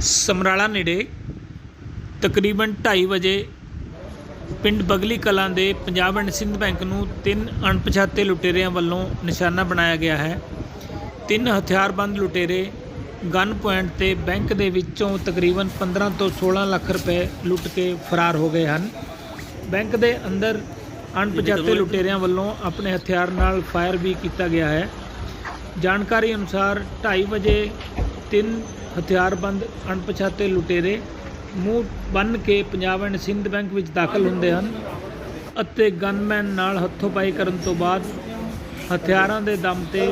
ਸਮਰਾਲਾ ਨੇੜੇ ਤਕਰੀਬਨ 2:30 ਵਜੇ ਪਿੰਡ ਬਗਲੀ ਕਲਾਂ ਦੇ ਪੰਜਾਬ ਐਂਡ ਸਿੰਧ ਬੈਂਕ ਨੂੰ ਤਿੰਨ ਅਣਪਛਾਤੇ ਲੁਟੇਰਿਆਂ ਵੱਲੋਂ ਨਿਸ਼ਾਨਾ ਬਣਾਇਆ ਗਿਆ ਹੈ। ਤਿੰਨ ਹਥਿਆਰਬੰਦ ਲੁਟੇਰੇ ਗਨ ਪੁਆਇੰਟ ਤੇ ਬੈਂਕ ਦੇ ਵਿੱਚੋਂ ਤਕਰੀਬਨ 15 ਤੋਂ 16 ਲੱਖ ਰੁਪਏ ਲੁੱਟ ਕੇ ਫਰਾਰ ਹੋ ਗਏ ਹਨ। ਬੈਂਕ ਦੇ ਅੰਦਰ ਅਣਪਛਾਤੇ ਲੁਟੇਰਿਆਂ ਵੱਲੋਂ ਆਪਣੇ ਹਥਿਆਰ ਨਾਲ ਫਾਇਰ ਵੀ ਕੀਤਾ ਗਿਆ ਹੈ। ਜਾਣਕਾਰੀ ਅਨੁਸਾਰ 2:30 ਵਜੇ ਤਿੰਨ ਹਥਿਆਰਬੰਦ ਅਣਪਛਾਤੇ ਲੁਟੇਰੇ ਮੂੰਹ ਬੰਨ ਕੇ ਪੰਜਾਬ ਐਂਡ ਸਿੰਧ ਬੈਂਕ ਵਿੱਚ ਦਾਖਲ ਹੁੰਦੇ ਹਨ ਅਤੇ ਗਨਮੈਨ ਨਾਲ ਹੱਥੋਂਪਾਈ ਕਰਨ ਤੋਂ ਬਾਅਦ ਹਥਿਆਰਾਂ ਦੇ ਦਮ ਤੇ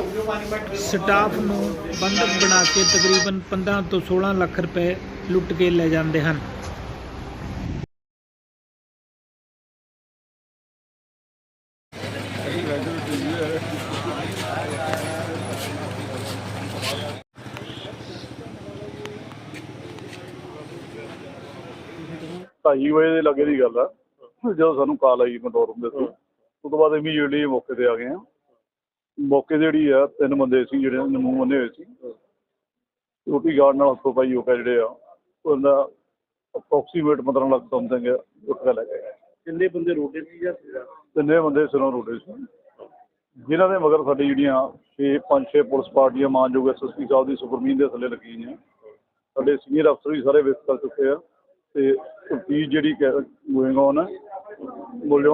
ਸਟਾਫ ਨੂੰ ਬੰਦਕ ਬਣਾ ਕੇ ਤਕਰੀਬਨ 15 ਤੋਂ 16 ਲੱਖ ਰੁਪਏ ਲੁੱਟ ਕੇ ਲੈ ਜਾਂਦੇ ਹਨ। ਢਾਈ ਵਜੇ ਦੇ ਲੱਗੇ ਦੀ ਗੱਲ ਆ। ਜਦੋਂ ਸਾਨੂੰ ਕਾਲ ਆਈ ਕੰਟਰੋਲ ਦੇ ਤੋਂ ਉਸ ਤੋਂ ਬਾਅਦ ਇਮੀਡੀਏਟਲੀ ਮੌਕੇ ਤੇ ਆ ਗਏ ਆ ਮੌਕੇ ਤੇ ਜਿਹੜੀ ਆ ਤਿੰਨ ਬੰਦੇ ਸੀ ਜਿਹੜੇ ਉਹਨਾਂ ਦੇ ਮੂੰਹ ਬੰਨੇ ਹੋਏ ਸੀ। ਰੋਟੀ ਗਾਰਡ ਨਾਲ ਹੱਥੋਂ ਪਾਈ ਹੋ ਕੇ ਜਿਹੜੇ ਆ ਉਹਦਾ ਅਪਰੋਕਸੀਮੇਟ 15 ਲੱਖ ਸਮਥਿੰਗ ਉੱਠ ਕੇ ਲੈ ਗਏ ਕਿੰਨੇ ਬੰਦੇ ਰੋਟੇ ਸੀ ਜਾਂ ਤਿੰਨੇ ਬੰਦੇ ਸਿਰੋਂ ਰੋਟੇ ਸੀ। ਜਿਨ੍ਹਾਂ ਦੇ ਮਗਰ ਸਾਡੀ ਜਿਹੜੀਆਂ 6 5 6 ਪੁਲਿਸ ਪਾਰਟੀਆਂ ਮਾਨਯੋਗ ਐਸਐਸਪੀ ਸਾਹਿਬ ਦੀ ਸੁਪਰਮੀਨ ਦੇ ਥੱਲੇ ਲੱਗੀ ਨੇ ਸਾਡੇ ਸੀਨੀਅਰ ਅਫਸਰ ਵੀ ਸਾਰੇ ਵਿਸਤ ਕਰ ਚੁੱਕੇ ਆ। ਤੇ ਤਫਤੀਸ਼ ਜਿਹੜੀ ਗੋਇੰਗ ਔਨ ਹੈ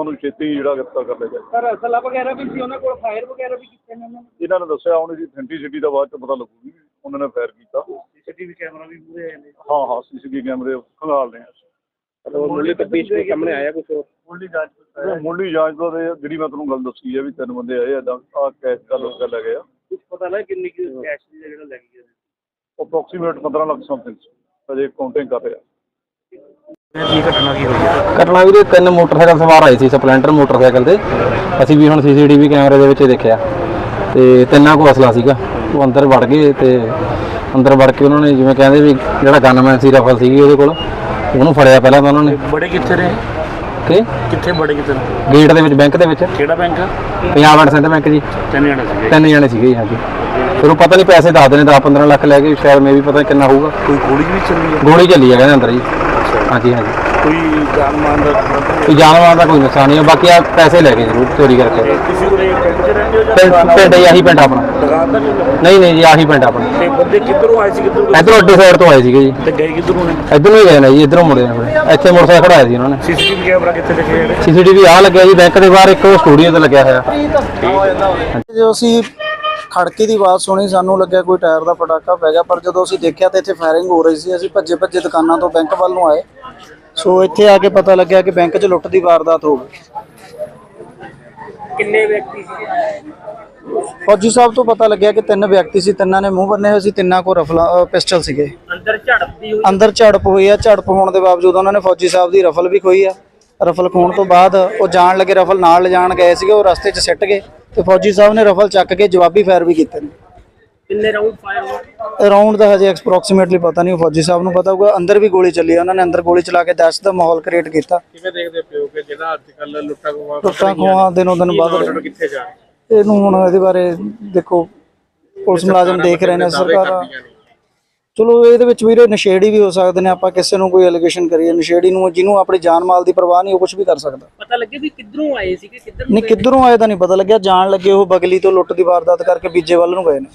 ਨੂੰ ਛੇਤੀ ਜਿਹੜਾ ਗ੍ਰਿਫਤਾਰ ਕਰ ਲਿਆ ਜਾਏ। ਸਰ ਅਸਲਾ ਵਗੈਰਾ ਵੀ ਸੀ ਉਹਨਾਂ ਕੋਲ ਫਾਇਰ ਵਗੈਰਾ ਵੀ ਕੀਤੇ ਨੇ ਉਹਨਾਂ ਨੇ ਇਹਨਾਂ ਨੇ ਦੱਸਿਆ ਹੁਣ ਇਹਦੀ ਅਥੈਂਟਿਸਿਟੀ ਦਾ ਬਾਅਦ ਚ ਪਤਾ ਲੱਗੂਗੀ ਉਹਨਾਂ ਨੇ ਫਾਇਰ ਕੀਤਾ। ਸੀਸੀਟੀਵੀ ਕੈਮਰਾ ਵੀ ਪੂਰੇ ਆਏ ਨੇ। ਹਾਂ ਹਾਂ ਸੀਸੀਟੀਵੀ ਕੈਮਰੇ ਖੰਗਾਲ ਰਹੇ ਆ ਮੁੱਢਲੀ ਤਫਤੀਸ਼ ਵਿੱਚ ਸਾਹਮਣੇ ਆਇਆ ਕੁਝ ਮੁੱਢਲੀ ਜਾਂਚ ਮੁੱਢਲੀ ਜਾਂਚ ਤੋਂ ਇਹ ਜਿਹੜੀ ਮੈਂ ਤੁਹਾਨੂੰ ਗੱਲ ਦੱਸੀ ਹੈ ਵੀ ਤਿੰਨ ਬੰਦੇ ਆਏ ਏਦਾਂ ਆ ਕੈਸ਼ ਦਾ ਲੋਕ ਲੈ ਗਏ ਆ। ਕੁਝ ਪਤਾ ਲੱਗਾ ਕਿੰਨੀ ਕਿ ਕੈਸ਼ ਦੀ ਜਿਹੜਾ ਲੱਗ ਗਿਆ ਅਪਰੋਕਸੀਮੇਟ 15 ਲੱਖ ਸਮਥਿੰਗ ਅਜੇ ਕਾਊਂਟਿੰਗ ਕਰ ਰਹੇ। ਕੀ ਘਟਨਾ ਕੀ ਹੋਈ ਹੈ ਘਟਨਾ ਵੀਰੇ ਤਿੰਨ ਮੋਟਰਸਾਈਕਲ ਸਵਾਰ ਆਏ ਸੀ ਸਪਲੈਂਡਰ ਮੋਟਰਸਾਈਕਲ ਤੇ। ਅਸੀਂ ਵੀ ਹੁਣ ਸੀਸੀਟੀਵੀ ਕੈਮਰੇ ਦੇ ਵਿੱਚ ਦੇਖਿਆ। ਤੇ ਤਿੰਨਾਂ ਕੋਲ ਅਸਲਾ ਸੀਗਾ। ਉਹ ਅੰਦਰ ਵੜ ਗਏ ਤੇ ਅੰਦਰ ਵੜ ਕੇ ਉਹਨਾਂ ਨੇ ਜਿਵੇਂ ਕਹਿੰਦੇ ਵੀ ਜਿਹੜਾ ਗਨਮੈਨ ਸੀ ਰਫਲ ਸੀਗੀ ਉਹਦੇ ਕੋਲ ਉਹਨੂੰ ਫੜਿਆ ਪਹਿਲਾਂ ਤਾਂ ਉਹਨਾਂ ਨੇ। ਬੜੇ ਕਿੱਥੇ ਰਹੇ? ਕਿ? ਕਿੱਥੇ ਬੜੇ ਕਿੱਥੇ ਗੇਟ ਦੇ ਵਿੱਚ ਬੈਂਕ ਦੇ ਵਿੱਚ। ਕਿਹੜਾ ਬੈਂਕ? ਆ ਪੰਜਾਬ ਐਂਡ ਸਿੰਧ ਬੈਂਕ ਜੀ। ਤਿੰਨ ਜਣੇ ਸੀਗੇ। ਤਿੰਨ ਜਣੇ ਸੀਗੇ ਜੀ ਹਾਂਜੀ। ਫਿਰ ਉਹ ਪਤਾ ਨਹੀਂ ਪੈਸੇ ਦੱਸਦੇ ਨੇ 10 15 ਲੱਖ ਲੈ ਕੇ ਸ਼ਾਇਦ ਮੇ ਵੀ ਪਤਾ ਨੀ ਕਿੰਨਾ ਹੋਊਗਾ। ਕੋਈ ਗੋਲੀ ਵੀ ਚੱਲੀ ਹੈ ਗੋਲੀ ਚੱਲੀ ਹੈ ਕਹਿੰਦੇ ਅੰਦਰ ਜੀ। ਹਾਂਜੀ ਹਾਂਜੀ। ਕੋਈ ਜਾਨ ਮਾਨ ਦਾ ਕੋਈ ਜਾਨਵਰਾਂ ਦਾ ਕੋਈ ਨੁਕਸਾਨ ਨਹੀਂ ਹੈ ਬਾਕੀ ਆ ਪੈਸੇ ਲੈ ਗਏ ਜ਼ਰੂਰ ਚੋਰੀ ਕਰਕੇ। ਕਿਸੇ ਕੋਲੇ ਪਿੰਡ 'ਚ ਰਹਿੰਦੇ ਹੋ ਜਾਂ ਪਿੰਡ ਪਿੰਡ ਹੀ ਆਹੀ ਪਿੰਡ ਆਪਣਾ। ਦੁਕਾਨ ਤਾਂ ਨਹੀਂ ਲੱਗੀ? ਨਹੀਂ ਨਹੀਂ ਜੀ ਆਹੀ ਪਿੰਡ ਆਪਣਾ। ਤੇ ਬੰਦੇ ਕਿੱਧਰੋਂ ਆਏ ਸੀ ਕਿੱਧਰੋਂ ਗਏ? ਇਧਰੋਂ ਅੱਡੇ ਸਾਈਡ ਤੋਂ ਆਏ ਸੀਗੇ ਜੀ। ਤੇ ਗਏ ਕਿੱਧਰੋਂ ਨੇ? ਇਧਰੋਂ ਹੀ ਗਏ ਨੇ ਜੀ ਇਧਰੋਂ ਮੁੜੇ ਨੇ ਆਪਣੇ। ਇੱਥੇ ਮੋਟਰਸਾਈਕਲ ਖੜਾਇਆ ਸੀ ਉਹਨਾਂ ਨੇ। ਸੀਸੀਟੀਵੀ ਕੈਮਰਾ ਕਿੱਥੇ ਜਿਹੜੇ ਸੀਸੀਟੀਵੀ ਆ ਲੱਗਿਆ ਜੀ ਬੈਂਕ ਦੇ ਬਾਹਰ ਇੱਕ ਸਟੂਡੀਓ ਤੇ ਲੱਗਿਆ ਹੋਇਆ। ਜਦੋਂ ਅਸੀਂ ਖੜਕੇ ਦੀ ਆਵਾਜ਼ ਸੁਣੀ ਸਾਨੂੰ ਲੱਗਿਆ ਕੋਈ ਟਾਇਰ ਦਾ ਪਟਾਕਾ ਪੈ ਗਿਆ ਪਰ ਜਦੋਂ ਅਸੀਂ ਦੇਖਿਆ ਤਾਂ ਇੱਥੇ ਫਾਇਰਿੰਗ ਹੋ ਰਹੀ ਸੀ ਅਸੀਂ ਭੱਜੇ ਭੱਜੇ ਦੁਕਾਨਾਂ ਤੋਂ ਬੈਂਕ ਵੱਲ ਨੂੰ ਆਏ। ਸੋ ਇੱਥੇ ਆ ਕੇ ਪਤਾ ਲੱਗਿਆ ਕਿ ਬੈਂਕ 'ਚ ਲੁੱਟ ਦੀ ਵਾਰਦਾਤ ਹੋ ਗਈ। ਕਿੰਨੇ ਵਿਅਕਤੀ ਸੀ? ਫੌਜੀ ਸਾਹਿਬ ਤੋਂ ਪਤਾ ਲੱਗਿਆ ਕਿ ਤਿੰਨ ਵਿਅਕਤੀ ਸੀ ਤਿੰਨਾਂ ਨੇ ਮੂੰਹ ਬੰਨੇ ਹੋਏ ਸੀ ਤਿੰਨਾਂ ਕੋਲ ਰਫਲਾ ਪਿਸਟਲ ਸੀਗੇ। ਅੰਦਰ ਝੜਪਦੀ ਹੋਈ? ਅੰਦਰ ਝੜਪ ਹੋਈ ਆ ਝੜਪ ਹੋਣ ਦੇ ਬਾਵਜੂਦ ਉਹਨਾਂ ਨੇ ਫੌਜੀ ਸਾਹਿਬ ਦੀ ਰਫਲ ਵੀ ਖੋਈ ਆ। ਰਫਲ ਖੋਣ ਤੋਂ ਬਾਅਦ ਉਹ ਜਾਣ ਲੱਗੇ ਰਫਲ ਨਾਲ ਲਿਜਾਣ ਗਏ ਸੀਗੇ ਉਹ ਰਸਤੇ 'ਚ ਸਿੱਟ ਗਏ। ਤੇ ਫੌਜੀ ਸਾਹਿਬ ਨੇ ਰਫਲ ਚੱਕ ਕੇ ਜਵਾਬੀ ਫਾਇਰ ਵੀ ਕੀਤੇ ਨੇ। ਕਿੰਨੇ ਰਾਉਂਡ ਫਾਇਰ ਹੋਏ? ਅਰਾਊਂਡ ਦਾ ਹਜੇ ਐਕਸਪ੍ਰੋਕਸੀਮੇਟਲੀ ਪਤਾ ਨਹੀਂ ਫੌਜੀ ਸਾਹਿਬ ਨੂੰ ਪਤਾ ਹੋਊਗਾ। ਅੰਦਰ ਵੀ ਗੋਲੀ ਚੱਲੀ ਉਹਨਾਂ ਨੇ ਅੰਦਰ ਗੋਲੀ ਚਲਾ ਕੇ ਦਹਿਸ਼ਤ ਦਾ ਮਾਹੌਲ ਕ੍ਰੀਏਟ ਕੀਤਾ। ਕਿਵੇਂ ਦੇਖਦੇ ਪਿਓ ਕਿ ਜਿਹੜਾ ਅੱਜ ਕੱਲ ਲੁੱਟਾ ਖੋਆ ਟੁੱਟਾਂ ਖੋਹਾਂ ਦਿਨੋਂ ਦਿਨ ਵੱਧ ਰਹੇ ਕਿੱਥੇ ਜਾ ਇਹਨੂੰ ਹੁਣ ਇਹਦੇ ਬਾਰੇ ਦੇਖੋ ਪੁਲਿਸ ਮੁਲਾਜ਼ਮ ਦੇਖ ਰਹੇ ਨੇ ਸਰਕਾਰ ਚਲੋ ਇਹਦੇ ਵਿੱਚ ਵੀਰੇ ਨਸ਼ੇੜੀ ਵੀ ਹੋ ਸਕਦੇ ਨੇ ਆਪਾਂ ਕਿਸੇ ਨੂੰ ਕੋਈ ਅਲੀਗੇਸ਼ਨ ਕਰੀਏ ਨਸ਼ੇੜੀ ਨੂੰ ਜਿਹਨੂੰ ਆਪਣੀ ਜਾਨ ਮਾਲ ਦੀ ਪਰਵਾਹ ਨਹੀਂ ਉਹ ਕੁਝ ਵੀ ਕਰ ਸਕਦਾ। ਪਤਾ ਲੱਗੇ ਵੀ ਕਿੱਧਰੋਂ ਆਏ ਸੀ ਕਿ ਕਿੱਧਰ ਨਹੀਂ ਕਿੱਧਰੋਂ ਆਏ ਤਾਂ ਨਹੀਂ ਪਤਾ ਲੱਗਿਆ ਜਾਣ ਲੱਗੇ ਉਹ ਬਗਲੀ ਤੋਂ ਲੁੱਟ ਦੀ ਵਾਰਦਾਤ ਕਰਕੇ ਬੀਜੇ ਵੱਲ ਨੂੰ ਗਏ ਨੇ।